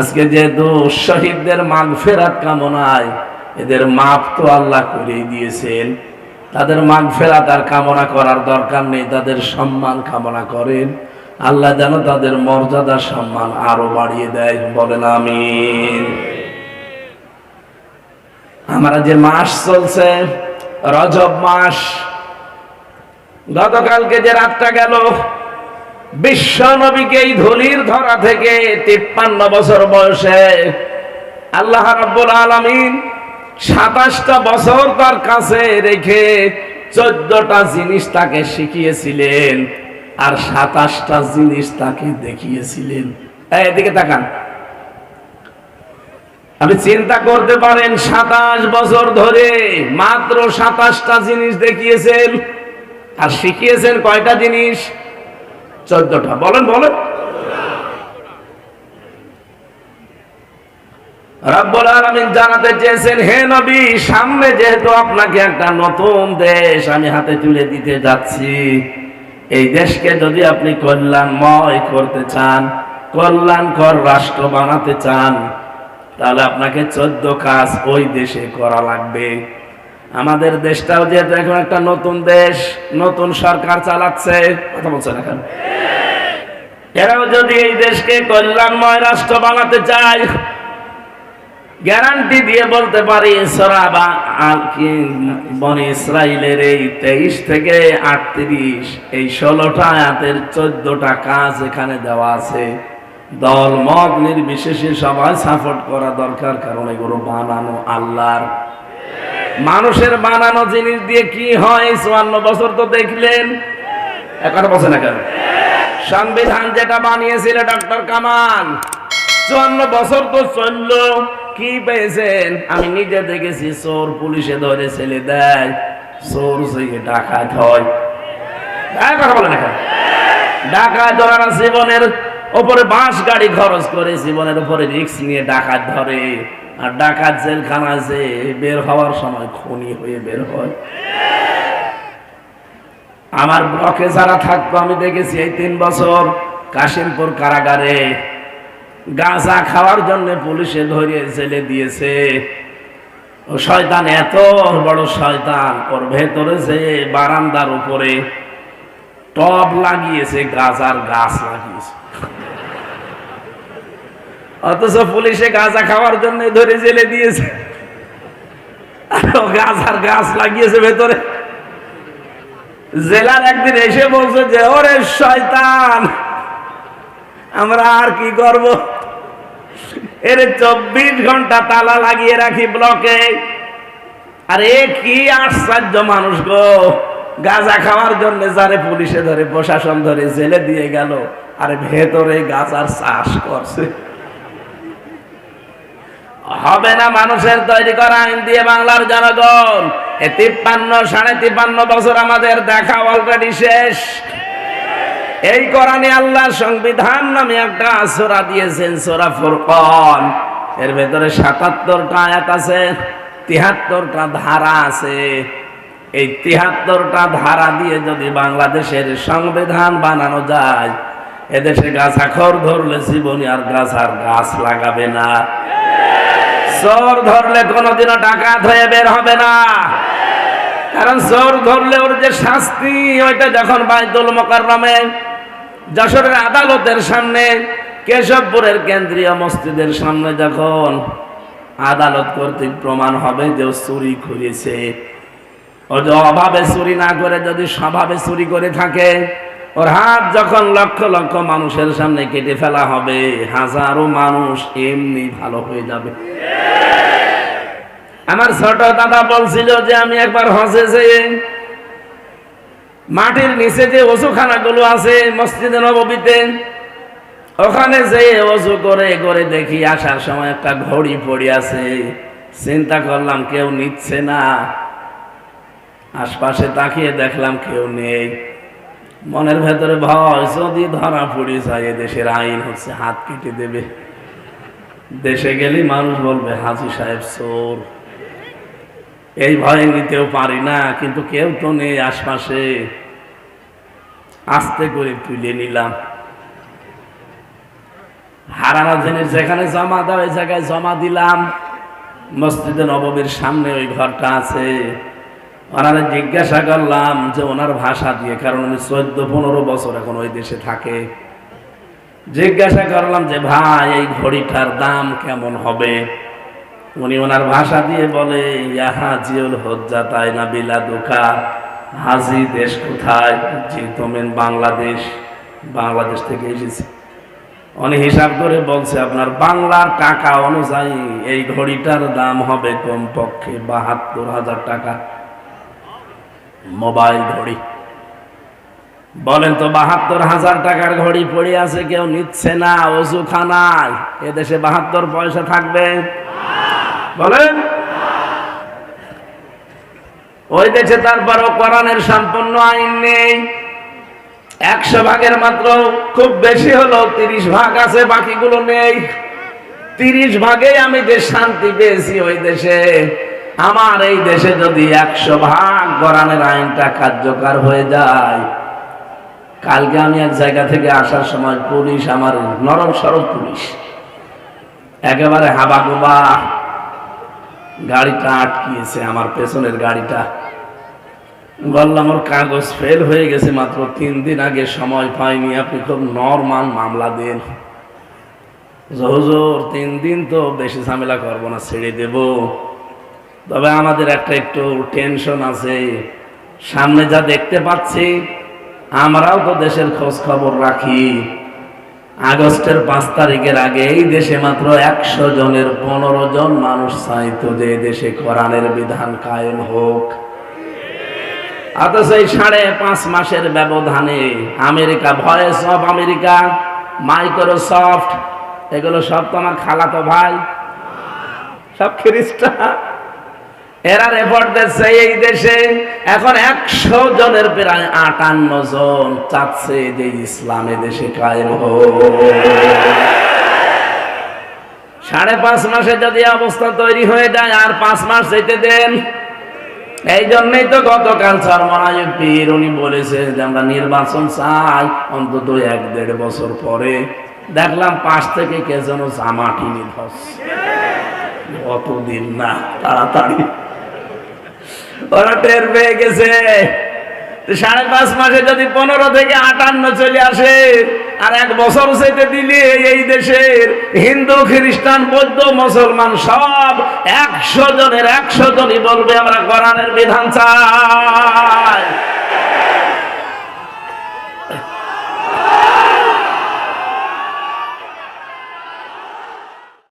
আজকে যেহেতু শহীদদের মাগ ফেরাত কামনায় এদের মাপ তো আল্লাহ করেই দিয়েছেন। তাদের মাগ ফেরাত আর কামনা করার দরকার নেই, তাদের সম্মান কামনা করেন। আল্লাহ যেন তাদের মর্যাদা সম্মান আরও বাড়িয়ে দেয়, বলেন আমি আমরা যে মাস চলছে, রজব মাস, গতকালকে যে রাতটা গেল বিশ্ব নবীকে এই ধুলির ধরা থেকে তিপ্পান্ন বছর বয়সে আল্লাহ রাব্বুল আলামিন সাতাশটা বছর তার কাছে রেখে চোদ্দটা জিনিস তাকে শিখিয়েছিলেন আর সাতাশটা জিনিস তাকে দেখিয়েছিলেন। এদিকে তাকান। আপনি চিন্তা করতে পারেন, সাতাশ বছর ধরে মাত্র সাতাশটা জিনিস দেখিয়েছেন আর শিখিয়েছেন কয়টা জিনিস? চোদ্দটা। বলেন বলেন। রাষ্ট্র বানাতে চান, তাহলে আপনাকে চোদ্দ কাজ ওই দেশে করা লাগবে। আমাদের দেশটাও যেহেতু এখন একটা নতুন দেশ, নতুন সরকার চালাচ্ছে, কথা বলছেন এখন? এরাও যদি এই দেশকে কল্যাণময় রাষ্ট্র বানাতে চায়, গ্যারান্টি দিয়ে বলতে পারি সরাবা ইসরায়েলের এই তেইশ থেকে আটত্রিশ, এই ষোলোটা আয়াতের চোদ্দটা কাজ এখানে দেওয়া আছে। দল, মত নির্বিশেষে সবাই সাপোর্ট করা দরকার, কারণ এগুলো বানানো আল্লাহর। মানুষের বানানো জিনিস দিয়ে কি হয়, চুয়ান্ন বছর তো দেখলেন? একটা বছর না কেন সংবিধান যেটা বানিয়েছিল ডক্টর কামাল। চুয়ান্ন বছর তো চলল কি পেয়েছেন? আমি নিজে দেখেছি চোর পুলিশে ধরে ছেলে দেয় চোর থেকে ডাকাত হয়। হ্যাঁ, কথা বলেন এখন। ডাকাত ধরার জীবনের ওপরে বাঁশ গাড়ি খরচ করে জীবনের উপরে রিক্স নিয়ে ডাকাত ধরে। আর ডাকাত জেলখানা যে বের হওয়ার সময় খনি হয়ে বের হয়। আমার ব্লকে যারা থাকতো আমি দেখেছি এই তিন বছর কাশিমপুর কারাগারে গাঁজা খাওয়ার জন্য পুলিশে ধরিয়ে জেলে দিয়েছে। ও শয়তান এত বড় শয়তান, ওর ভেতরে যে বারান্দার উপরে টব লাগিয়েছে, গাজার গাছ লাগিয়েছে। অথচ পুলিশে গাঁজা খাওয়ার জন্য ধরে জেলে দিয়েছে। গাজার গাছ লাগিয়েছে ভেতরে। জেলার একদিন এসে বলছে যে, ওরে শয়তান, আমরা আর কি করব? এর চব্বিশ ঘণ্টা তালা লাগিয়ে রাখি ব্লকে। আর এ কি আশ্চর্য মানুষ গো। গাঁজা খাওয়ার জন্য যারে পুলিশে ধরে, প্রশাসন ধরে জেলে দিয়ে গেল, আর ভেতরে গাঁজার চাষ করছে। হবে না মানুষের তৈরি করা আইন দিয়ে বাংলার জনগণ। তিপ্পান্ন, সাড়ে তিপ্পান্ন বছর আমাদের দেখা অলরেডি শেষ। এই কোরআনে আল্লাহর সংবিধান নামে একটা সোরা দিয়েছেন, সোরা ফুরকন। এর ভেতরে সাতাত্তরটা আয়াত আছে তিহাত্তরটা ধারা আছে। এই তিহাত্তরটা ধারা দিয়ে যদি বাংলাদেশের সংবিধান বানানো যায়, এদেশে গাছাখর ধরলে জীবনী আর গাছ আর গাছ লাগাবে না। চোর ধরলে কোনোদিনও ডাকাত হয়ে বের হবে না। কারণ চোর ধরলে ওর যে শাস্তি, ওইটা যখন বাইদুল মোকাররমে, যশোরের আদালতের সামনে, কেশবপুরের কেন্দ্রীয় মসজিদের সামনে যখন আদালত কর্তৃক প্রমাণ হবে যে ও চুরি করেছে ও যে অভাবে চুরি না করে, যদি স্বভাবে চুরি করে থাকে, ওর হাত যখন লক্ষ লক্ষ মানুষের সামনে কেটে ফেলা হবে, হাজারো মানুষ এমনি ভালো হয়ে যাবে। আমার ছোট দাদা বলছিল যে আমি একবার হসে যেয়ে মাটির নিচে যে ওষুখানা গুলো আছে মসজিদে নবীতে ওখানে যেয়ে অজু করে করে দেখি আসার সময় একটা ঘড়ি পড়ে আছে। চিন্তা করলাম কেউ নিচ্ছে না। আশপাশে তাকিয়ে দেখলাম কেউ নেই। মনের ভেতরে ভয়, যদি ধরা পড়ে যায় দেশের আইন হচ্ছে হাত কেটে দেবে। দেশে গেলে মানুষ বলবে, হাজি সাহেব চোর। এই ভয় নিতেও পারি না, কিন্তু কেউ তো নেই আশপাশে। আস্তে করে তুলে নিলাম। হারানো জিনিস যেখানে জমা দেওয়া ওই জায়গায় জমা দিলাম। মসজিদে নববীর সামনে ওই ঘরটা আছে। ওনারা জিজ্ঞাসা করলাম যে ওনার ভাষা দিয়ে, কারণ উনি চোদ্দ, পনেরো বছর এখন ওই দেশে থাকে। জিজ্ঞাসা করলাম যে, ভাই, এই ঘড়িটার দাম কেমন হবে? উনি ওনার ভাষা দিয়ে বলে ইহা জিউল হজ্জা তাই না বিলা দুকা হাজি দেশ কোথায়? জি তোমেন বাংলাদেশ বাংলাদেশ থেকে এসেছি। উনি হিসাব করে বলছে, আপনার বাংলার টাকা অনুযায়ী এই ঘড়িটার দাম হবে কমপক্ষে বাহাত্তর হাজার টাকা। মোবাইল ঘড়ি। বলেন তো, বাহাত্তর হাজার টাকার ঘড়ি পড়ে আছে, কেউ নিচ্ছে না ওষু খানায় এদেশে বাহাত্তর পয়সা থাকবে। বলেন। ওই দেশে তারপরও কোরআনের সম্পূর্ণ আইন নেই। একশো ভাগের মাত্র, খুব বেশি হলো তিরিশ ভাগ আছে, বাকিগুলো নেই। তিরিশ ভাগে আমি যে শান্তি পেয়েছি ওই দেশে। আমার এই দেশে যদি একশো ভাগ কোরআনের আইনটা কার্যকর হয়ে যায়, কালকে আমি এক জায়গা থেকে আসার সময় পুলিশ আমার নরম সরব পুলিশ, একেবারে হাবা গোবা গাড়িটা আটকিয়েছে, আমার পেছনের গাড়িটা। বললাম, ওর কাগজ ফেল হয়ে গেছে মাত্র তিন দিন আগে, সময় পাইনি। আপনি খুব নর্মাল মামলা দেন। হুজুর তিন দিন তো বেশি ঝামেলা করব না, ছেড়ে দেব। তবে আমাদের একটা একটু টেনশন আছে। সামনে যা দেখতে পাচ্ছি, আমরাও তো দেশের খোঁজ খবর রাখি। আগস্টের পাঁচ তারিখের আগে এই দেশে মাত্র একশো জনের পনেরো জন মানুষ চাইতো যে দেশে কোরআনের বিধান কায়েম হোক। অথচ এই সাড়ে পাঁচ মাসের ব্যবধানে America, voice of America, Microsoft, এগুলো সব তো আমার খালাতো ভাই। সব খ্রিস্টান। এরা রেপোর্ট দিচ্ছে এই দেশে এখন একশো জনের প্রায় আটান্ন জন চাচ্ছে যে ইসলামে দেশে কায়েম সাড়ে পাঁচ মাসে যদি অবস্থা তৈরি হয়ে যায়, আর পাঁচ মাস যেতে দেন। এই জন্যই তো গতকাল সরমনায় পীর, উনি বলেছে যে আমরা নির্বাচন চাই অন্তত এক দেড় বছর পরে। দেখলাম পাশ থেকে কে যেন জামা কিনে ধস অতদিন না, তাড়াতাড়ি। ওরা টের পেয়ে গেছে। সাড়ে পাঁচ মাসে যদি পনেরো থেকে আটান্ন চলে আসে, আর এক বছর সেতে দিলে এই দেশের হিন্দু, খ্রিস্টান, বৌদ্ধ, মুসলমান সব একশো জনের, একশো জনই বলবে, আমরা কোরআনের বিধান চাই।